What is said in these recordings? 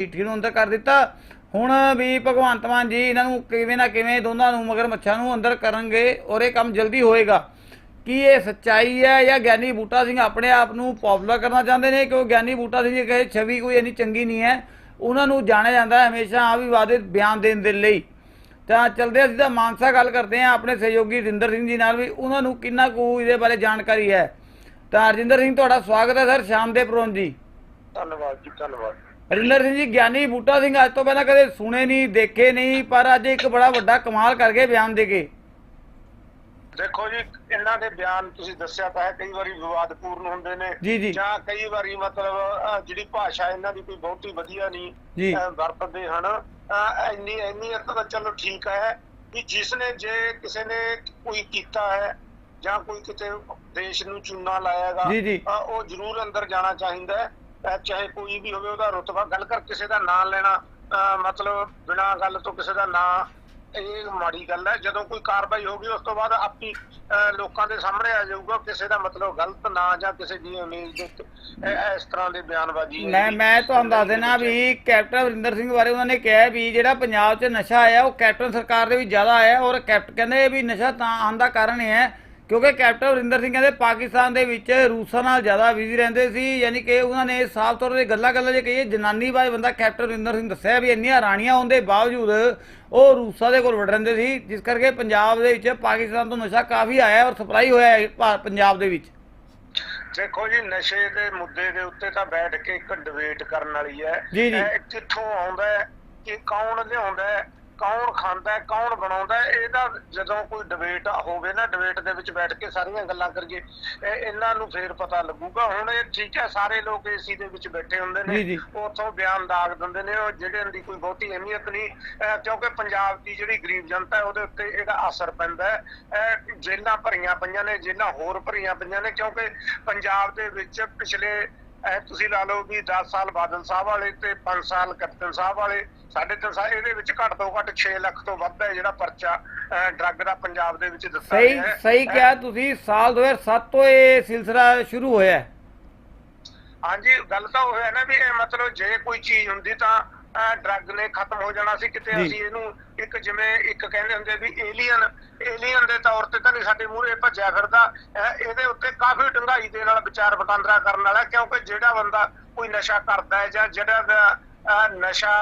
ਚਿੱਠੀ ਨੂੰ ਅੰਦਰ ਕਰ ਦਿੱਤਾ। ਹੁਣ ਵੀ ਭਗਵੰਤ ਮਾਨ ਜੀ ਇਹਨਾਂ ਨੂੰ ਕਿਵੇਂ ਨਾ ਕਿਵੇਂ ਦੋਨਾਂ ਨੂੰ ਮਗਰ ਮੱਛਾਂ ਨੂੰ ਅੰਦਰ ਕਰਨਗੇ, ਔਰ ਇਹ ਕੰਮ ਜਲਦੀ ਹੋਏਗਾ। ਕੀ ਇਹ ਸੱਚਾਈ ਹੈ ਜਾਂ ਗਿਆਨੀ ਬੂਟਾ ਸਿੰਘ ਆਪਣੇ ਆਪ ਨੂੰ ਪੌਪੂਲਰ ਕਰਨਾ ਚਾਹੁੰਦੇ ਨੇ? ਕਿਉਂ ਗਿਆਨੀ ਬੂਟਾ ਸਿੰਘ ਦੀ ਕਹੇ, ਛਵੀ ਕੋਈ ਇੰਨੀ ਚੰਗੀ ਨਹੀਂ ਹੈ। ਉਹਨਾਂ ਨੂੰ ਜਾਣਿਆ ਜਾਂਦਾ ਹਮੇਸ਼ਾ ਆ ਵਿਵਾਦਿਤ ਬਿਆਨ ਦੇਣ ਦੇ ਲਈ। ਤਾਂ ਚਲਦੇ ਅਸੀਂ ਤਾਂ ਮਾਨਸਾ ਗੱਲ ਕਰਦੇ ਹਾਂ ਆਪਣੇ ਸਹਿਯੋਗੀ ਰਿੰਦਰ ਸਿੰਘ ਜੀ ਨਾਲ ਵੀ। ਉਹਨਾਂ ਨੂੰ ਕਿੰਨਾ ਕੁ ਇਹਦੇ ਬਾਰੇ ਜਾਣਕਾਰੀ ਹੈ? ਤਾਂ ਰਜਿੰਦਰ ਸਿੰਘ, ਤੁਹਾਡਾ ਸਵਾਗਤ ਹੈ ਸਰ ਸ਼ਾਮ ਦੇ ਪ੍ਰੋਨ ਜੀ ਧੰਨਵਾਦ ਜੀ, ਧੰਨਵਾਦ। ਰਿੰਦਰ ਸਿੰਘ ਜੀ ਗਿਆਨੀ ਬੂਟਾ ਸਿੰਘ ਅੱਜ ਤੋਂ ਪਹਿਲਾਂ ਕਦੇ ਸੁਣੇ ਨਹੀਂ ਦੇਖੇ ਨਹੀਂ ਪਰ ਅੱਜ ਇੱਕ ਬੜਾ ਵੱਡਾ ਕਮਾਲ ਕਰਕੇ ਬਿਆਨ ਦੇ ਕੇ। ਦੇਖੋ ਜੀ ਇਹਨਾਂ ਦੇ ਬਿਆਨ ਤੁਸੀਂ ਦੱਸਿਆ ਤਾਂ ਹੈ ਕਈ ਵਾਰੀ ਵਿਵਾਦਪੂਰਨ ਹੁੰਦੇ ਨੇ ਜੀ, ਕਈ ਵਾਰੀ ਮਤਲਬ ਜਿਹੜੀ ਭਾਸ਼ਾ ਇਹਨਾਂ ਦੀ ਕੋਈ ਬਹੁਤੀ ਵਧੀਆ ਨਹੀਂ ਵਰਤਦੇ ਹਨ। ਇੰਨੀ ਇੰਨੀ ਤਾਂ ਚਲੋ ਠੀਕ ਹੈ ਕਿ ਜਿਸ ਨੇ ਜੇ ਕਿਸੇ ਨੇ ਕੋਈ ਕੀਤਾ ਹੈ ਜਾਂ ਕੋਈ ਕਿਤੇ ਦੇਸ਼ ਨੂੰ ਚੂਨਾ ਲਾਇਆਗਾ। ਉਹ ਜ਼ਰੂਰ ਅੰਦਰ ਜਾਣਾ ਚਾਹੀਦਾ ਹੈ। ਚਾਹੇ ਕੋਈ ਵੀ ਹੋਵੇ ਉਹਦਾ ਰੁਤਬਾ ਗੱਲ ਕਰ ਕਿਸੇ ਦਾ ਨਾਂ ਲੈਣਾ ਮਤਲਬ ਬਿਨਾਂ ਗੱਲ ਤੋਂ ਕਿਸੇ ਦਾ ਨਾਂ ਇਹ ਮਾੜੀ ਗੱਲ ਹੈ। ਜਦੋਂ ਕੋਈ ਕਾਰਵਾਈ ਹੋਗੀ ਉਸ ਤੋਂ ਬਾਅਦ ਆਪੀ ਲੋਕਾਂ ਦੇ ਸਾਹਮਣੇ ਆ ਜਾਊਗਾ ਕਿਸੇ ਦਾ ਮਤਲਬ ਗਲਤ ਨਾ ਜਾਂ ਕਿਸੇ ਦੀ ਇਮੇਜ ਦੇ ਇਸ ਤਰ੍ਹਾਂ ਦੇ ਬਿਆਨਬਾਜ਼ੀ ਮੈਂ ਮੈਂ ਤੁਹਾਨੂੰ ਦੱਸ ਦੇਣਾ ਵੀ ਕੈਪਟਨ ਅਮਰਿੰਦਰ ਸਿੰਘ ਬਾਰੇ ਉਹਨਾਂ ਨੇ ਕਿਹਾ ਵੀ ਜਿਹੜਾ ਪੰਜਾਬ 'ਚ ਨਸ਼ਾ ਆਇਆ ਉਹ ਕੈਪਟਨ ਸਰਕਾਰ ਦੇ ਵੀ ਜ਼ਿਆਦਾ ਆਇਆ ਔਰ ਕੈਪਟਨ ਕਹਿੰਦੇ ਵੀ ਨਸ਼ਾ ਤਾਂ ਆਉਣ ਦਾ ਕਾਰਨ ਹੈ ਕਿਉਂਕਿ ਕੈਪਟਨ ਅਮਰਿੰਦਰ ਸਿੰਘ ਕਹਿੰਦੇ ਪਾਕਿਸਤਾਨ ਦੇ ਵਿੱਚ ਰੂਸਾਂ ਨਾਲ ਜ਼ਿਆਦਾ ਬਿਜ਼ੀ ਰਹਿੰਦੇ ਸੀ ਯਾਨੀ ਕਿ ਉਹਨਾਂ ਨੇ ਸਾਫ਼ ਤੌਰ ਤੇ ਗੱਲਾਂ ਗੱਲਾਂ ਜੇ ਕਹੀਏ ਜਨਾਨੀ ਬਾਰੇ ਬੰਦਾ ਕੈਪਟਨ ਅਮਰਿੰਦਰ ਸਿੰਘ ਦੱਸਿਆ ਵੀ ਇੰਨੀਆਂ ਰਾਣੀਆਂ ਹੋਣ ਦੇ ਬਾਵਜੂਦ ਉਹ ਰੂਸਾਂ ਦੇ ਕੋਲ ਵੜ ਰਹਿੰਦੇ ਸੀ ਜਿਸ ਕਰਕੇ ਪੰਜਾਬ ਦੇ ਵਿੱਚ ਪਾਕਿਸਤਾਨ ਤੋਂ ਨਸ਼ਾ ਕਾਫੀ ਆਇਆ ਔਰ ਸਪਲਾਈ ਹੋਇਆ ਪੰਜਾਬ ਦੇ ਵਿੱਚ। ਦੇਖੋ ਜੀ ਨਸ਼ੇ ਦੇ ਮੁੱਦੇ ਦੇ ਉੱਤੇ ਤਾਂ ਬੈਠ ਕੇ ਇੱਕ ਡਿਬੇਟ ਕਰਨ ਵਾਲੀ ਹੈ। ਕਿੱਥੋਂ ਆਉਂਦਾ ਹੈ ਕਿ ਕੌਣ ਲਿਆਉਂਦਾ ਹੈ? ਕੌਣ ਖਾਂਦਾ ਹੈ ਕੌਣ ਬਣਾਉਂਦਾ ਹੈ ਇਹਦਾ ਜਦੋਂ ਕੋਈ ਡਿਬੇਟ ਹੋਵੇ ਨਾ ਡਿਬੇਟ ਦੇ ਵਿੱਚ ਬੈਠ ਕੇ ਸਾਰੀਆਂ ਗੱਲਾਂ ਕਰੀਏ ਇਹ ਇਹਨਾਂ ਨੂੰ ਫੇਰ ਪਤਾ ਲੱਗੂਗਾ ਹੁਣ ਇਹ ਠੀਕ ਹੈ ਸਾਰੇ ਲੋਕ ਏਸੀ ਦੇ ਵਿੱਚ ਬੈਠੇ ਹੁੰਦੇ। ਨੇ ਉਥੋਂ ਬਿਆਨ ਦਾਗ ਦਿੰਦੇ ਨੇ ਉਹ ਜਿਹੜੇ ਦੀ ਕੋਈ ਬਹੁਤੀ ਅਹਿਮੀਅਤ ਨਹੀਂ ਕਿਉਂਕਿ ਪੰਜਾਬ ਦੀ ਜਿਹੜੀ ਗਰੀਬ ਜਨਤਾ ਹੈ ਉਹਦੇ ਉੱਤੇ ਇਹਦਾ ਅਸਰ ਪੈਂਦਾ ਹੈ ਜੇਲ੍ਹਾਂ ਭਰੀਆਂ ਪਈਆਂ ਨੇ ਜੇਲ੍ਹਾਂ ਹੋਰ ਭਰੀਆਂ ਪਈਆਂ ਨੇ ਕਿਉਂਕਿ ਪੰਜਾਬ ਦੇ ਵਿੱਚ ਪਿਛਲੇ ਅਹ ਤੁਸੀਂ ਲਾ ਲਓ ਵੀ 10 ਸਾਲ ਬਾਦਲ ਸਾਹਿਬ ਵਾਲੇ ਤੇ 5 ਸਾਲ ਕੈਪਟਨ ਸਾਹਿਬ ਵਾਲੇ ਸਾਢੇ ਤਿੰਨ ਸਾਲ ਇਹਦੇ ਵਿੱਚ ਘੱਟ ਤੋਂ ਘੱਟ 6 ਲੱਖ ਤੋਂ ਵੱਧ ਹੈ ਜਿਹੜਾ ਪਰਚਾ ਡਰੱਗ ਦਾ ਪੰਜਾਬ ਦੇ ਵਿੱਚ ਦਿੱਤਾ ਸਹੀ ਸਹੀ ਕਿਹਾ ਤੁਸੀਂ ਸਾਲ 2007 ਤੋਂ ਇਹ ਸਿਲਸਿਲਾ ਸ਼ੁਰੂ ਹੋਇਆ ਹੈ। ਹਾਂਜੀ ਗੱਲ ਤਾਂ ਉਹ ਹੈ ਨਾ ਵੀ ਇਹ ਮਤਲਬ ਜੇ ਕੋਈ ਚੀਜ਼ ਹੁੰਦੀ ਤਾਂ ਡਰੱਗ ਨੇ ਖਤਮ ਹੋ ਜਾਣਾ ਸੀ ਕਿਤੇ। ਅਸੀਂ ਇਹਨੂੰ ਇੱਕ ਜਿਵੇਂ ਇੱਕ ਕਹਿੰਦੇ ਹੁੰਦੇ ਵੀ ਏਲੀਅਨ ਏਲੀਅਨ ਦੇ ਤੌਰ ਤੇ ਤਾਂ ਨਹੀਂ ਸਾਡੇ ਮੂਹਰੇ ਭੱਜਿਆ ਫਿਰਦਾ। ਇਹਦੇ ਉੱਤੇ ਕਾਫੀ ਡੰਗਾਈ ਦੇ ਨਾਲ ਵਿਚਾਰ ਵਟਾਂਦਰਾ ਕਰਨ ਵਾਲਾ ਕਿਉਂਕਿ ਜਿਹੜਾ ਬੰਦਾ ਕੋਈ ਨਸ਼ਾ ਕਰਦਾ ਹੈ ਜਾਂ ਜਿਹੜਾ ਨਸ਼ਾ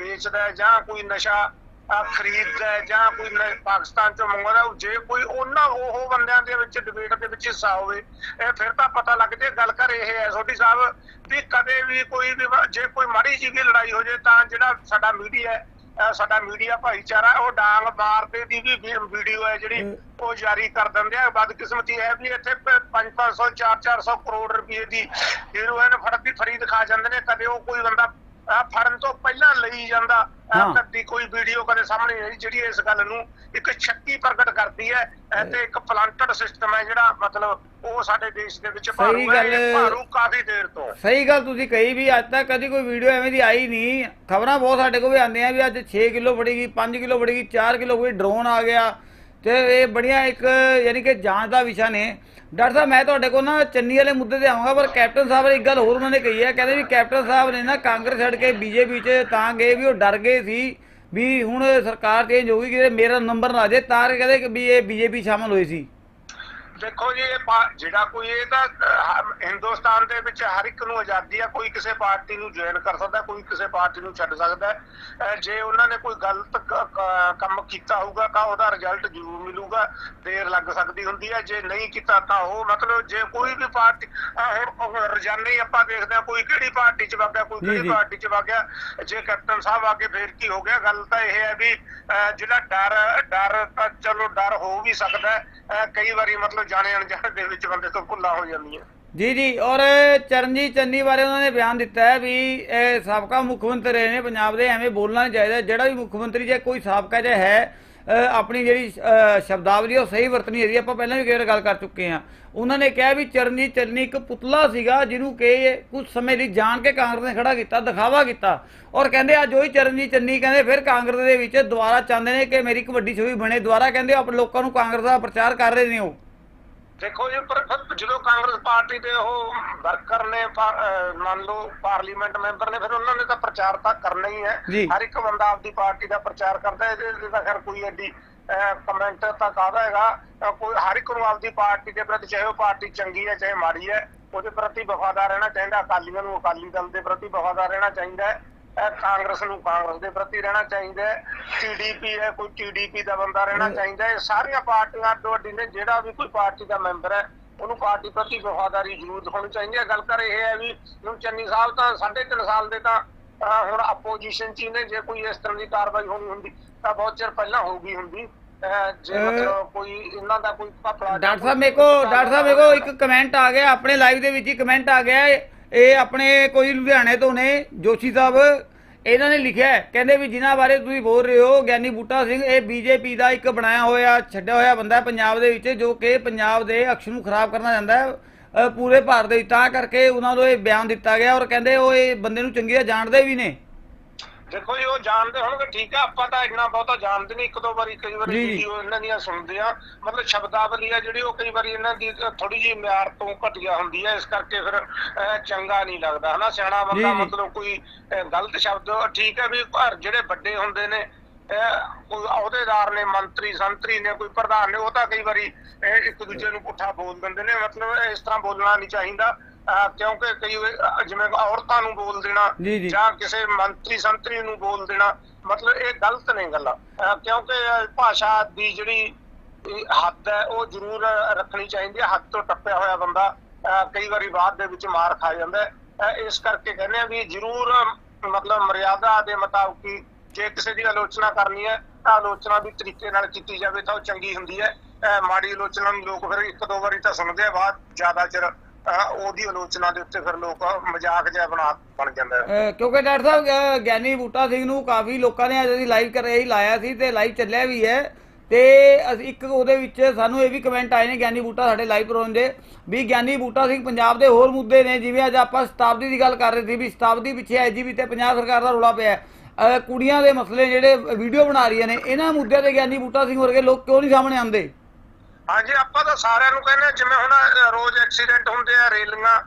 ਵੇਚਦਾ ਹੈ ਜਾਂ ਕੋਈ ਨਸ਼ਾ ਅਹ, ਖਰੀਦਦਾ ਹੈ ਜਾਂ ਕੋਈ ਪਾਕਿਸਤਾਨ ਚੋਂ ਮੰਗਵਾਉਂਦਾ ਜੇ ਕੋਈ ਉਹਨਾਂ ਉਹ ਬੰਦਿਆਂ ਦੇ ਵਿੱਚ ਡਿਬੇਟ ਦੇ ਵਿੱਚ ਹਿੱਸਾ ਹੋਵੇ ਇਹ ਫਿਰ ਤਾਂ ਪਤਾ ਲੱਗ ਜੇ ਗੱਲ ਕਰ ਇਹ ਹੈ ਛੋਟੀ ਸਾਹਿਬ ਵੀ ਕਦੇ ਵੀ ਕੋਈ ਜੇ ਕੋਈ ਮਾੜੀ ਜਿਹੀ ਵੀ ਲੜਾਈ ਹੋ ਜੇ ਤਾਂ ਜਿਹੜਾ ਸਾਡਾ ਮੀਡੀਆ ਹੈ ਸਾਡਾ ਮੀਡੀਆ ਭਾਈਚਾਰਾ ਉਹ ਡਾਂਗ ਮਾਰਦੇ ਦੀ ਵੀ ਵੀਡੀਓ ਹੈ ਜਿਹੜੀ ਉਹ ਜਾਰੀ ਕਰ ਦਿੰਦੇ ਆ। ਬਦਕਿਸਮਤੀ ਹੈ ਵੀ ਇੱਥੇ 5-500 4-400 ਕਰੋੜ ਰੁਪਏ ਦੀ ਹੀਰੋਇਨ ਫੜਦੀ ਫਰੀ ਦਿਖਾ ਜਾਂਦੇ ਨੇ ਕਦੇ ਉਹ ਕੋਈ ਬੰਦਾ ਅਹ ਫੜਨ ਤੋਂ ਪਹਿਲਾਂ ਲਈ ਜਾਂਦਾ ਹਾਂ। ਕਦੀ ਕੋਈ ਵੀਡੀਓ ਕਦੇ ਸਾਹਮਣੇ ਨਹੀਂ ਆਈ ਜਿਹੜੀ ਇਸ ਗੱਲ ਨੂੰ ਇੱਕ ਸ਼ੱਕੀ ਪ੍ਰਗਟ ਕਰਦੀ ਹੈ ਤੇ ਇੱਕ ਪਲਾਂਟਡ ਸਿਸਟਮ ਹੈ ਜਿਹੜਾ ਮਤਲਬ ਉਹ ਸਾਡੇ ਦੇਸ਼ ਦੇ ਵਿੱਚ ਭਾਰੂ ਹੈ ਗੱਲ- ਭਾਰੂ ਕਾਫੀ ਦੇਰ ਤੋਂ। ਸਹੀ ਗੱਲ ਤੁਸੀਂ ਕਹੀ ਵੀ ਅੱਜ ਤੱਕ ਕਦੀ ਕੋਈ ਵੀਡੀਓ ਐਵੇਂ ਦੀ ਆਈ ਨਹੀਂ ਖਬਰਾਂ ਬਹੁਤ ਸਾਡੇ ਕੋਲ ਵੀ ਆਉਂਦੀਆਂ ਵੀ ਅੱਜ 6 ਕਿਲੋ ਫੜੇਗੀ 5 ਕਿਲੋ ਫੜੇਗੀ 4 ਕਿਲੋ ਕੋਈ ਡਰੋਨ ਆ ਗਿਆ ਤੇ ਇਹ ਬੜੀਆਂ ਇੱਕ, ਯਾਨੀ ਕਿ ਜਾਂਚ ਦਾ ਵਿਸ਼ਾ ਨੇ। ਡਾਕਟਰ ਸਾਹਿਬ, ਮੈਂ ਤੁਹਾਡੇ ਕੋਲ ਨਾ ਚੰਨੀ ਵਾਲੇ ਮੁੱਦੇ ਤੇ ਆਉਂਗਾ ਪਰ ਕੈਪਟਨ ਸਾਹਿਬ ਨੇ ਇੱਕ ਗੱਲ ਹੋਰ ਉਹਨਾਂ ਨੇ ਕਹੀ ਹੈ। ਕਹਿੰਦੇ ਵੀ ਕੈਪਟਨ ਸਾਹਿਬ ਨੇ ਨਾ ਕਾਂਗਰਸ ਛੱਡ ਕੇ ਬੀਜੇਪੀ 'ਚ, ਤਾਂ ਗਏ ਵੀ ਉਹ ਡਰ ਗਏ ਸੀ ਵੀ ਹੁਣ ਸਰਕਾਰ ਚੇਂਜ ਹੋ ਗਈ ਕਿ ਮੇਰਾ ਨੰਬਰ ਨਾ ਆ ਜਾਏ, ਤਾਂ ਕਹਿੰਦੇ ਕਿ ਵੀ ਇਹ ਬੀਜੇਪੀ ਸ਼ਾਮਲ ਹੋਈ ਸੀ। ਦੇਖੋ ਜੀ ਇਹ ਜਿਹੜਾ ਕੋਈ ਇਹ ਤਾਂ ਹਿੰਦੁਸਤਾਨ ਦੇ ਵਿੱਚ ਹਰ ਇੱਕ ਨੂੰ ਆਜ਼ਾਦੀ ਆ ਕੋਈ ਕਿਸੇ ਪਾਰਟੀ ਨੂੰ ਜੁਆਇਨ ਕਰ ਸਕਦਾ ਕੋਈ ਕਿਸੇ ਪਾਰਟੀ ਨੂੰ ਛੱਡ ਸਕਦਾ। ਜੇ ਉਹਨਾਂ ਨੇ ਕੋਈ ਗਲਤ ਕੰਮ ਕੀਤਾ ਹੋਊਗਾ ਤਾਂ ਉਹਦਾ ਰਿਜ਼ਲਟ ਜ਼ਰੂਰ ਮਿਲੂਗਾ ਦੇਰ ਲੱਗ ਸਕਦੀ ਹੁੰਦੀ ਹੈ ਜੇ ਨਹੀਂ ਕੀਤਾ ਤਾਂ ਉਹ ਮਤਲਬ ਜੇ ਕੋਈ ਵੀ ਪਾਰਟੀ ਹੁਣ ਰੋਜ਼ਾਨਾ ਹੀ ਆਪਾਂ ਦੇਖਦੇ ਹਾਂ ਕੋਈ ਕਿਹੜੀ ਪਾਰਟੀ ਚ ਵਗ ਗਿਆ ਕੋਈ ਕਿਹੜੀ। ਪਾਰਟੀ ਚ ਵਗ ਗਿਆ। ਜੇ ਕੈਪਟਨ ਸਾਹਿਬ ਆ ਕੇ ਫੇਰ ਕੀ ਹੋ ਗਿਆ? ਗੱਲ ਤਾਂ ਇਹ ਹੈ ਵੀ ਜਿਹੜਾ ਡਰ ਡਰ ਤਾਂ ਚਲੋ ਡਰ ਹੋ ਵੀ ਸਕਦਾ। ਕਈ ਵਾਰੀ ਮਤਲਬ ਜਾਣੇ ਅਣਜਾਣੇ ਦੇ ਵਿੱਚ ਬੰਦੇ ਤੋਂ ਭੁੱਲਾਂ ਹੋ ਜਾਂਦੀਆਂ। ਜੀ ਜੀ, ਔਰ ਚਰਨਜੀਤ ਚੰਨੀ ਬਾਰੇ ਉਹਨਾਂ ਨੇ ਬਿਆਨ ਦਿੱਤਾ ਹੈ ਵੀ ਇਹ ਸਾਬਕਾ ਮੁੱਖ ਮੰਤਰੀ ਰਹੇ ਨੇ ਪੰਜਾਬ ਦੇ, ਐਵੇਂ ਬੋਲਣਾ ਨਹੀਂ ਚਾਹੀਦਾ। ਜਿਹੜਾ ਵੀ ਮੁੱਖ ਮੰਤਰੀ ਜੇ ਕੋਈ ਸਾਬਕਾ ਜੇ ਹੈ ਆਪਣੀ ਜਿਹੜੀ ਸ਼ਬਦਾਵਲੀ ਉਹ ਸਹੀ ਵਰਤਣੀ ਹੈ। ਆਪਾਂ ਪਹਿਲਾਂ ਵੀ ਕਈ ਗੱਲ ਕਰ ਚੁੱਕੇ ਹਾਂ। ਉਹਨਾਂ ਨੇ ਕਿਹਾ ਵੀ ਚਰਨਜੀਤ ਚੰਨੀ ਇੱਕ ਪੁਤਲਾ ਸੀਗਾ, ਜਿਹਨੂੰ ਕਿ ਕੁਝ ਸਮੇਂ ਲਈ ਜਾਣ ਕੇ ਕਾਂਗਰਸ ਨੇ ਖੜਾ ਕੀਤਾ, ਦਿਖਾਵਾ ਕੀਤਾ। ਔਰ ਕਹਿੰਦੇ, ਅੱਜ ਉਹੀ ਚਰਨਜੀਤ ਚੰਨੀ ਕਹਿੰਦੇ, ਫਿਰ ਕਾਂਗਰਸ ਦੇ ਵਿੱਚ ਦੁਬਾਰਾ ਚਾਹੁੰਦੇ ਨੇ ਕਿ ਮੇਰੀ ਇੱਕ ਵੱਡੀ ਛਵੀ ਬਣੇ। ਦੁਬਾਰਾ ਕਹਿੰਦੇ, ਆਪ ਲੋਕਾਂ ਨੂੰ ਕਾਂਗਰਸ ਦਾ ਪ੍ਰਚਾਰ ਕਰ ਰਹੇ ਨੇ ਉਹ। ਦੇਖੋ ਜੀ ਪਰ ਪਰ ਜਦੋਂ ਕਾਂਗਰਸ ਪਾਰਟੀ ਦੇ ਉਹ ਵਰਕਰ ਨੇ ਮੰਨ ਲਓ ਪਾਰਲੀਮੈਂਟ ਮੈਂਬਰ ਨੇ ਫਿਰ ਉਹਨਾਂ ਨੇ ਤਾਂ ਪ੍ਰਚਾਰ ਤਾਂ ਕਰਨਾ ਹੀ। ਹੈ। ਹਰ ਇੱਕ ਬੰਦਾ ਆਪਦੀ ਪਾਰਟੀ ਦਾ ਪ੍ਰਚਾਰ ਕਰਦਾ ਹੈ ਇਹਦੇ ਤਾਂ ਖੈਰ ਕੋਈ ਐਡੀ ਕਮੈਂਟ ਤਾਂ ਕਾਹਦਾ ਹੈਗਾ? ਕੋਈ ਹਰ ਇੱਕ ਨੂੰ ਆਪਦੀ ਪਾਰਟੀ ਦੇ ਪ੍ਰਤੀ ਚਾਹੇ ਉਹ ਪਾਰਟੀ ਚੰਗੀ ਹੈ ਚਾਹੇ ਮਾੜੀ ਹੈ ਉਹਦੇ ਪ੍ਰਤੀ ਵਫਾਦਾਰ ਰਹਿਣਾ ਚਾਹੀਦਾ ਅਕਾਲੀਆਂ ਨੂੰ ਅਕਾਲੀ ਦਲ ਦੇ ਪ੍ਰਤੀ ਵਫਾਦਾਰ ਰਹਿਣਾ ਚਾਹੀਦਾ ਹੈ ਅਹ ਕਾਂਗਰਸ ਨੂੰ ਕਾਂਗਰਸ ਦੇ ਪ੍ਰਤੀ ਰਹਿਣਾ ਚਾਹੀਦਾ ਹੈ ਟੀਡੀਪੀ ਹੈ ਕੋਈ ਟੀਡੀਪੀ ਦਾ ਬੰਦਾ ਰਹਿਣਾ ਚਾਹੀਦਾ ਹੈ। ਇਹ ਸਾਰੀਆਂ ਪਾਰਟੀਆਂ ਅੱਡੋ ਅੱਡੀ ਨੇ ਜਿਹੜਾ ਵੀ ਕੋਈ ਪਾਰਟੀ ਦਾ ਮੈਂਬਰ ਹੈ ਉਹਨੂੰ ਪਾਰਟੀ ਪ੍ਰਤੀ ਵਫਾਦਾਰੀ ਜ਼ਰੂਰ ਹੋਣੀ ਚਾਹੀਦੀ ਹੈ। ਗੱਲ ਕਰ ਇਹ ਹੈ ਵੀ ਹੁਣ ਚੰਨੀ ਸਾਹਿਬ ਤਾਂ ਸਾਢੇ ਤਿੰਨ ਸਾਲ ਦੇ ਤਾਂ ਹੁਣ ਆਪੋਜੀਸ਼ਨ ਚ ਨੇ। ਜੇ ਕੋਈ ਇਸ ਤਰ੍ਹਾਂ ਦੀ ਕਾਰਵਾਈ ਹੋਣੀ ਹੁੰਦੀ ਤਾਂ ਬਹੁਤ ਚਿਰ ਪਹਿਲਾਂ ਹੋ ਗਈ ਹੁੰਦੀ ਜੇ ਮਤਲਬ ਕੋਈ ਇਹਨਾਂ ਦਾ ਕੋਈ ਘਪਲਾ ਡਾਕਟਰ ਸਾਹਿਬ ਮੇਰੇ ਕੋ ਡਾਕਟਰ ਸਾਹਿਬ ਮੇਰੇ ਕੋ ਇੱਕ ਕਮੈਂਟ ਆ ਗਿਆ। ਆਪਣੇ ਲਾਈਵ ਦੇ ਵਿੱਚ ਹੀ ਕਮੈਂਟ ਆ ਗਿਆ। ਇਹ ਆਪਣੇ ਕੋਈ ਲੁਧਿਆਣੇ ਤੋਂ ਨੇ ਜੋਸ਼ੀ ਸਾਹਿਬ। ਇਹਨਾਂ ਨੇ ਲਿਖਿਆ ਕਹਿੰਦੇ ਵੀ ਜਿਨ੍ਹਾਂ ਬਾਰੇ ਤੁਸੀਂ ਬੋਲ ਰਹੇ ਹੋ, ਗਿਆਨੀ ਬੂਟਾ ਸਿੰਘ, ਇਹ ਬੀਜੇਪੀ ਦਾ ਇੱਕ ਬਣਾਇਆ ਹੋਇਆ, ਛੱਡਿਆ ਹੋਇਆ ਬੰਦਾ ਹੈ ਪੰਜਾਬ ਦੇ ਵਿੱਚ, ਜੋ ਕਿ ਪੰਜਾਬ ਦੇ ਅਕਸ਼ ਨੂੰ ਖਰਾਬ ਕਰਨਾ ਚਾਹੁੰਦਾ ਹੈ ਪੂਰੇ ਭਾਰਤ ਦੇ ਵਿੱਚ। ਤਾਂ ਕਰਕੇ ਉਹਨਾਂ ਨੂੰ ਇਹ ਬਿਆਨ ਦਿੱਤਾ ਗਿਆ ਔਰ ਕਹਿੰਦੇ ਉਹ ਇਹ ਬੰਦੇ ਨੂੰ ਚੰਗੀ ਤਰ੍ਹਾਂ ਜਾਣਦੇ ਵੀ ਨੇ। ਦੇਖੋ ਜੀ ਉਹ ਜਾਣਦੇ ਹੋਣਗੇ ਠੀਕ ਆ ਆਪਾਂ ਤਾਂ ਇੰਨਾ ਬਹੁਤਾ ਜਾਣਦੇ ਨਹੀਂ ਇੱਕ ਦੋ ਵਾਰੀ ਕਈ ਵਾਰੀ ਜੀ। ਵੀਡੀਓ ਇਹਨਾਂ ਦੀਆਂ ਸੁਣਦੇ ਆ ਮਤਲਬ ਸ਼ਬਦਾਵਲੀ ਆ ਜਿਹੜੀ ਉਹ ਕਈ ਵਾਰੀ ਇਹਨਾਂ ਦੀ ਥੋੜੀ ਜਿਹੀ ਮਿਆਰ ਤੋਂ ਘਟੀਆ ਹੁੰਦੀ ਹੈ ਇਸ ਕਰਕੇ ਫਿਰ ਅਹ, ਚੰਗਾ ਨਹੀਂ ਲੱਗਦਾ ਹਨਾ ਸਿਆਣਾ ਬੰਦਾ ਜੀ। ਮਤਲਬ ਕੋਈ ਅਹ, ਗਲਤ ਸ਼ਬਦ ਠੀਕ ਹੈ ਵੀ ਘਰ ਜਿਹੜੇ ਵੱਡੇ ਹੁੰਦੇ ਨੇ ਅਹ, ਕੋਈ ਅਹੁਦੇਦਾਰ ਨੇ ਮੰਤਰੀ ਸੰਤਰੀ ਨੇ ਕੋਈ ਪ੍ਰਧਾਨ ਨੇ ਉਹ ਤਾਂ ਕਈ ਵਾਰੀ ਅਹ, ਇੱਕ ਦੂਜੇ ਨੂੰ ਪੁੱਠਾ ਬੋਲ ਦਿੰਦੇ ਨੇ ਮਤਲਬ ਇਸ ਤਰ੍ਹਾਂ ਬੋਲਣਾ ਨਹੀਂ ਚਾਹੀਦਾ ਕਿਉਂਕਿ ਕਈ ਜਿਵੇਂ ਔਰਤਾਂ ਨੂੰ ਬੋਲ ਦੇਣਾ ਜੀ, ਕਿਸੇ ਮੰਤਰੀ ਸੰਤਰੀ ਨੂੰ ਬੋਲ ਦੇਣਾ ਮਤਲਬ ਇਹ ਗਲਤ ਨੇ ਗੱਲਾਂ। ਕਿਉਂਕਿ ਭਾਸ਼ਾ ਦੀ ਜਿਹੜੀ ਹੱਦ ਹੈ ਉਹ ਜ਼ਰੂਰ ਰੱਖਣੀ ਚਾਹੀਦੀ ਹੈ। ਹੱਦ ਤੋਂ ਟੱਪਿਆ ਹੋਇਆ ਬੰਦਾ ਕਈ ਵਾਰੀ ਬਾਅਦ ਦੇ ਵਿੱਚ ਮਾਰ ਖਾ ਜਾਂਦਾ ਇਸ ਕਰਕੇ ਕਹਿੰਦੇ ਆ ਵੀ ਜ਼ਰੂਰ ਮਤਲਬ ਮਰਿਆਦਾ ਦੇ ਮੁਤਾਬਕ ਜੇ ਕਿਸੇ ਦੀ ਆਲੋਚਨਾ ਕਰਨੀ ਹੈ ਤਾਂ ਆਲੋਚਨਾ ਵੀ ਤਰੀਕੇ ਨਾਲ ਕੀਤੀ ਜਾਵੇ ਤਾਂ ਉਹ ਚੰਗੀ ਹੁੰਦੀ ਹੈ। ਮਾੜੀ ਆਲੋਚਨਾ ਨੂੰ ਲੋਕ ਫਿਰ ਇੱਕ ਦੋ ਵਾਰੀ ਤਾਂ ਸੁਣਦੇ ਆ ਬਾਅਦ ਜ਼ਿਆਦਾ ਚਿਰ ਉਹਦੀ ਆਲੋਚਨਾ ਦੇ ਉੱਤੇ ਫਿਰ ਲੋਕ ਮਜ਼ਾਕ ਜਿਹਾ ਬਣਾ ਬਣ ਜਾਂਦਾ ਹੈ। ਕਿਉਂਕਿ ਡਾਕਟਰ ਸਾਹਿਬ ਅ, ਗਿਆਨੀ ਬੂਟਾ ਸਿੰਘ ਨੂੰ ਕਾਫੀ ਲੋਕਾਂ ਨੇ ਅੱਜ ਅਸੀਂ ਲਾਈਵ ਕਰ ਹੀ ਲਾਇਆ ਸੀ ਤੇ ਲਾਈਵ ਚੱਲਿਆ ਵੀ ਹੈ। ਤੇ ਅਸੀਂ ਇੱਕ ਉਹਦੇ ਵਿੱਚ ਸਾਨੂੰ ਇਹ ਵੀ ਕਮੈਂਟ ਆਏ ਨੇ ਗਿਆਨੀ ਬੂਟਾ ਸਾਡੇ ਲਾਈਵ ਪ੍ਰੋਗਰਾਮ ਦੇ ਵੀ ਗਿਆਨੀ ਬੂਟਾ ਸਿੰਘ ਪੰਜਾਬ ਦੇ ਹੋਰ ਮੁੱਦੇ ਨੇ ਜਿਵੇਂ ਅੱਜ ਆਪਾਂ ਸ਼ਤਾਬਦੀ ਦੀ ਗੱਲ ਕਰ ਰਹੇ ਸੀ ਵੀ ਸ਼ਤਾਬਦੀ ਪਿੱਛੇ ਐਜੀਬੀ ਤੇ ਪੰਜਾਬ ਸਰਕਾਰ ਦਾ ਰੌਲਾ ਪਿਆ ਹੈ। ਅ, ਕੁੜੀਆਂ ਦੇ ਮਸਲੇ ਜਿਹੜੇ ਵੀਡੀਓ ਬਣਾ ਰਹੀਆਂ ਨੇ ਇਹਨਾਂ ਮੁੱਦਿਆਂ ਤੇ ਗਿਆਨੀ ਬੂਟਾ ਸਿੰਘ ਵਰਗੇ ਲੋਕ ਕਿਉਂ ਨਹੀਂ ਸਾਹਮਣੇ ਆਉਂਦੇ? ਹਾਂਜੀ ਆਪਾਂ ਤਾਂ ਸਾਰਿਆਂ ਨੂੰ ਕਹਿੰਦੇ ਜਿਵੇਂ ਹੁਣ ਰੋਜ਼ ਐਕਸੀਡੈਂਟ ਹੁੰਦੇ ਆ ਰੇਲੀਆਂ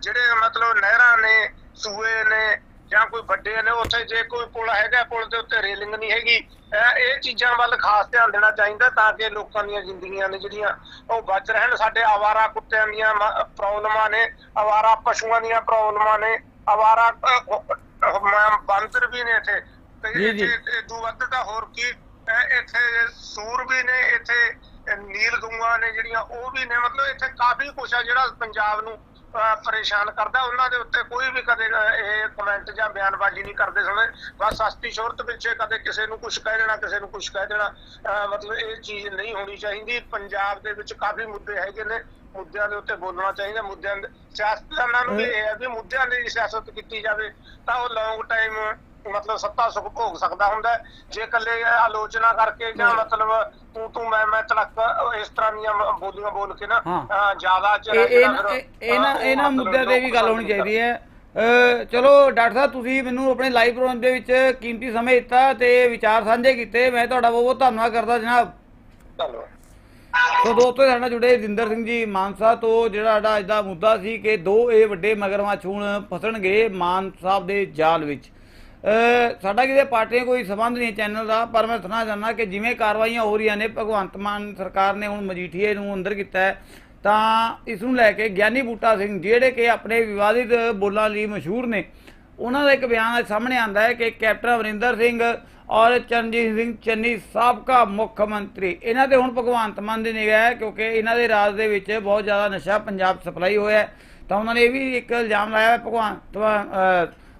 ਜਿਹੜੇ ਮਤਲਬ ਨਹਿਰਾਂ ਨੇ ਸੂਏ ਨੇ ਜਾਂ ਕੋਈ ਵੱਡੇ ਨੇ ਉੱਥੇ ਜੇ ਕੋਈ ਪੁਲ ਹੈਗਾ ਪੁਲ ਦੇ ਉੱਤੇ ਰੇਲਿੰਗ ਨਹੀਂ ਹੈਗੀ ਇਹ ਚੀਜ਼ਾਂ ਵੱਲ ਖਾਸ ਧਿਆਨ ਦੇਣਾ ਚਾਹੀਦਾ ਤਾਂ ਕਿ ਲੋਕਾਂ ਦੀਆਂ ਜ਼ਿੰਦਗੀਆਂ ਨੇ ਜਿਹੜੀਆਂ ਉਹ ਬਚ ਰਹਿਣ। ਸਾਡੇ ਆਵਾਰਾ ਕੁੱਤਿਆਂ ਦੀਆਂ ਪ੍ਰੋਬਲਮਾਂ ਨੇ ਆਵਾਰਾ ਪਸ਼ੂਆਂ ਦੀਆਂ ਪ੍ਰੋਬਲਮਾਂ ਨੇ ਆਵਾਰਾ ਬਾਂਦਰ ਵੀ ਨੇ ਇੱਥੇ। ਤੇ ਜੀ, ਇਦੋਂ ਵੱਧ ਤਾਂ ਹੋਰ ਕੀ ਇੱਥੇ ਸੂਰ ਵੀ ਨੇ ਇੱਥੇ ਨੀਲ ਗਊਆਂ ਨੇ ਜਿਹੜੀਆਂ ਉਹ ਵੀ ਨੇ ਮਤਲਬ ਇੱਥੇ ਕਾਫੀ ਕੁਛ ਆ ਜਿਹੜਾ ਪੰਜਾਬ ਨੂੰ ਪਰੇਸ਼ਾਨ ਕਰਦਾ। ਉਹਨਾਂ ਦੇ ਉੱਤੇ ਕੋਈ ਵੀ ਕਦੇ ਇਹ ਕਮੈਂਟ ਜਾਂ ਬਿਆਨਬਾਜ਼ੀ ਨਹੀਂ ਕਰਦੇ ਸਮੇਂ ਬਸ ਸਸਤੀ ਸ਼ੋਹਰਤ ਪਿੱਛੇ ਕਦੇ ਕਿਸੇ ਨੂੰ ਕੁਝ ਕਹਿ ਦੇਣਾ ਕਿਸੇ ਨੂੰ ਕੁਝ ਕਹਿ ਦੇਣਾ। ਮਤਲਬ ਇਹ ਚੀਜ਼ ਨਹੀਂ ਹੋਣੀ ਚਾਹੀਦੀ। ਪੰਜਾਬ ਦੇ ਵਿੱਚ ਕਾਫੀ ਮੁੱਦੇ ਹੈਗੇ ਨੇ। ਮੁੱਦਿਆਂ ਦੇ ਉੱਤੇ ਬੋਲਣਾ ਚਾਹੀਦਾ। ਮੁੱਦਿਆਂ ਦੇ ਸਿਆਸਤਦਾਨਾਂ ਨੂੰ ਵੀ ਇਹ ਹੈ ਵੀ ਮੁੱਦਿਆਂ ਦੀ ਸਿਆਸਤ ਕੀਤੀ ਜਾਵੇ। ਤਾਂ ਉਹ ਲੌਂਗ ਟਾਈਮ ਮਤਲਬ ਸੱਤਾ ਸੁਖ ਭੋਗ ਸਕਦਾ ਹੁੰਦਾ। ਜੇ ਇਕੱਲੇ ਆਲੋਚਨਾ ਕਰਕੇ ਜਾਂ ਮਤਲਬ ਤੂੰ ਤੂੰ ਮੈਂ ਮੈਂ ਤਲਕ ਇਸ ਤਰ੍ਹਾਂ ਦੀਆਂ ਬੋਲੀਆਂ ਬੋਲ ਕੇ ਨਾ ਜ਼ਿਆਦਾ ਇਹਨਾਂ ਇਹਨਾਂ ਮੁੱਦਿਆਂ ਤੇ ਵੀ ਗੱਲ ਹੋਣੀ ਚਾਹੀਦੀ ਹੈ। ਚਲੋ ਡਾਕਟਰ ਸਾਹਿਬ ਤੁਸੀਂ ਮੈਨੂੰ ਆਪਣੇ ਲਾਈਵ ਪ੍ਰੋਗਰਾਮ ਦੇ ਵਿੱਚ ਕੀਮਤੀ ਸਮੇਂ ਦਿੱਤਾ ਤੇ ਵਿਚਾਰ ਸਾਂਝੇ ਕੀਤੇ। ਮੈਂ ਤੁਹਾਡਾ ਬਹੁਤ ਬਹੁਤ ਧੰਨਵਾਦ ਕਰਦਾ ਜਨਾਬ। ਧੰਨਵਾਦ। ਸੋ ਦੋਸਤੋ ਸਾਡੇ ਜੁੜੇ ਜਿੰਦਰ ਸਿੰਘ ਜੀ ਮਾਨਸਾ ਤੋਂ ਜਿਹੜਾ ਸਾਡਾ ਅੱਜ ਦਾ ਮੁੱਦਾ ਸੀ ਕਿ ਦੋ ਇਹ ਵੱਡੇ ਮਗਰਮੱਛ ਹੁਣ ਫਸਣਗੇ ਮਾਨ ਸਾਹਿਬ ਦੇ ਜਾਲ ਵਿੱਚ। ਸਾਡਾ ਕਿਤੇ ਪਾਰਟੀਆਂ ਕੋਈ ਸੰਬੰਧ ਨਹੀਂ ਚੈਨਲ ਦਾ, ਪਰ ਮੈਂ ਸੁਣਾ ਚਾਹੁੰਦਾ ਕਿ ਜਿਵੇਂ ਕਾਰਵਾਈਆਂ ਹੋ ਰਹੀਆਂ ਨੇ, ਭਗਵੰਤ ਮਾਨ ਸਰਕਾਰ ਨੇ ਹੁਣ ਮਜੀਠੀਏ ਨੂੰ ਅੰਦਰ ਕੀਤਾ ਹੈ, ਤਾਂ ਇਸ ਨੂੰ ਲੈ ਕੇ ਗਿਆਨੀ ਬੂਟਾ ਸਿੰਘ ਜਿਹੜੇ ਕਿ ਆਪਣੇ ਵਿਵਾਦਿਤ ਬੋਲਾਂ ਲਈ ਮਸ਼ਹੂਰ ਨੇ, ਉਹਨਾਂ ਦਾ ਇੱਕ ਬਿਆਨ ਸਾਹਮਣੇ ਆਂਦਾ ਹੈ ਕਿ ਕੈਪਟਨ ਅਮਰਿੰਦਰ ਸਿੰਘ ਔਰ ਚਰਨਜੀਤ ਸਿੰਘ ਚੰਨੀ ਸਾਬਕਾ ਮੁੱਖ ਮੰਤਰੀ, ਇਹਨਾਂ ਤੇ ਹੁਣ ਭਗਵੰਤ ਮਾਨ ਦੀ ਨਿਗਾਹ ਹੈ, ਕਿਉਂਕਿ ਇਹਨਾਂ ਦੇ ਰਾਜ ਦੇ ਵਿੱਚ ਬਹੁਤ ਜ਼ਿਆਦਾ ਨਸ਼ਾ, ਪੰਜਾਬ ਸਪਲਾਈ ਹੋਇਆ ਤਾਂ ਉਹਨਾਂ ਨੇ ਇਹ ਵੀ ਇੱਕ ਇਲਜ਼ਾਮ ਲਾਇਆ ਭਗਵੰਤ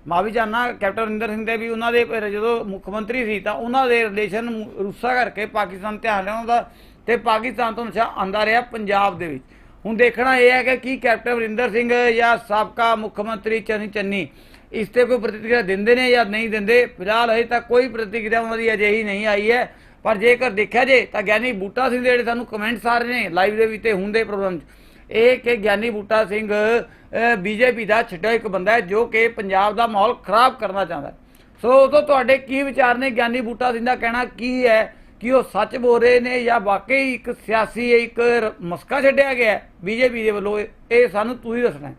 ਅਹ, ਮੈਂ ਵੀ ਜਾਣਦਾ ਕੈਪਟਨ ਅਮਰਿੰਦਰ ਸਿੰਘ ਦੇ ਵੀ ਉਹਨਾਂ ਦੇ ਜਦੋਂ ਮੁੱਖ ਮੰਤਰੀ ਸੀ ਤਾਂ ਉਹਨਾਂ ਦੇ ਰਿਲੇਸ਼ਨ ਰੂਸਾ ਕਰਕੇ ਪਾਕਿਸਤਾਨ ਧਿਆਨ ਲਿਆ ਦਾ ਤੇ ਪਾਕਿਸਤਾਨ ਤੋਂ ਨਸ਼ਾ ਆਂਦਾ ਰਿਹਾ ਪੰਜਾਬ ਦੇ ਵਿੱਚ। ਹੁਣ ਦੇਖਣਾ ਇਹ ਹੈ ਕਿ ਕੀ ਕੈਪਟਨ ਅਮਰਿੰਦਰ ਸਿੰਘ ਜਾਂ ਸਾਬਕਾ ਮੁੱਖ ਮੰਤਰੀ ਚੰਨੀ ਚੰਨੀ ਇਸ ਤੇ ਕੋਈ ਪ੍ਰਤੀਕਿਰਿਆ ਦਿੰਦੇ ਨੇ ਜਾਂ ਨਹੀਂ ਦਿੰਦੇ? ਫਿਲਹਾਲ ਹਜੇ ਤੱਕ ਕੋਈ ਪ੍ਰਤੀਕਿਰਿਆ ਉਹਨਾਂ ਦੀ ਅਜਿਹੀ ਨਹੀਂ ਆਈ ਹੈ। ਪਰ ਜੇਕਰ ਦੇਖਿਆ ਜੇ ਤਾਂ ਗਿਆਨੀ ਬੂਟਾ ਸਿੰਘ ਦੇ ਜਿਹੜੇ ਸਾਨੂੰ ਕਮੈਂਟਸ ਆ ਰਹੇ ਨੇ ਲਾਈਵ ਦੇ ਵਿੱਚ ਤੇ ਹੁੰਦੇ ਪ੍ਰੋਗਰਾਮ 'ਚ। ਇਹ ਕਿ ਗਿਆਨੀ ਬੂਟਾ ਸਿੰਘ ਬੀਜੇਪੀ ਦਾ ਛੱਡਿਆ ਇੱਕ ਬੰਦਾ ਹੈ ਜੋ ਕਿ ਪੰਜਾਬ ਦਾ ਮਾਹੌਲ ਖਰਾਬ ਕਰਨਾ ਚਾਹੁੰਦਾ ਸੋ ਉਦੋਂ ਤੁਹਾਡੇ ਕੀ ਵਿਚਾਰ ਨੇ? ਗਿਆਨੀ ਬੂਟਾ ਸਿੰਘ ਦਾ ਕਹਿਣਾ ਕੀ ਹੈ ਕਿ ਉਹ ਸੱਚ ਬੋਲ ਰਹੇ ਨੇ ਜਾਂ ਵਾਕਈ ਇੱਕ ਸਿਆਸੀ ਇੱਕ ਰ- ਮਸਕਾ ਛੱਡਿਆ ਗਿਆ ਬੀਜੇਪੀ ਦੇ ਵੱਲੋਂ? ਇਹ- ਸਾਨੂੰ ਤੁਸੀਂ ਦੱਸਣਾ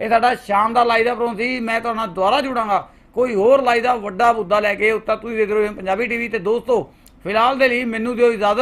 ਇਹ ਸਾਡਾ ਸ਼ਾਮ ਦਾ ਲਾਈਵ ਦਾ ਪ੍ਰੋਗਰਾਮ ਸੀ, ਮੈਂ ਤੁਹਾਡੇ ਨਾਲ ਦੁਬਾਰਾ ਜੁੜਾਂਗਾ। ਕੋਈ ਹੋਰ ਲਾਈਵ ਦਾ ਵੱਡਾ ਮੁੱਦਾ ਲੈ ਕੇ ਉੱਤਾ ਤੁਸੀਂ ਦੇਖ ਰਹੇ ਹੋ ਪੰਜਾਬੀ ਟੀਵੀ ਤੇ। ਦੋਸਤੋ, ਫਿਲਹਾਲ ਦੇ ਲਈ ਮੈਨੂੰ ਦਿਓ ਇਜਾਜ਼ਤ।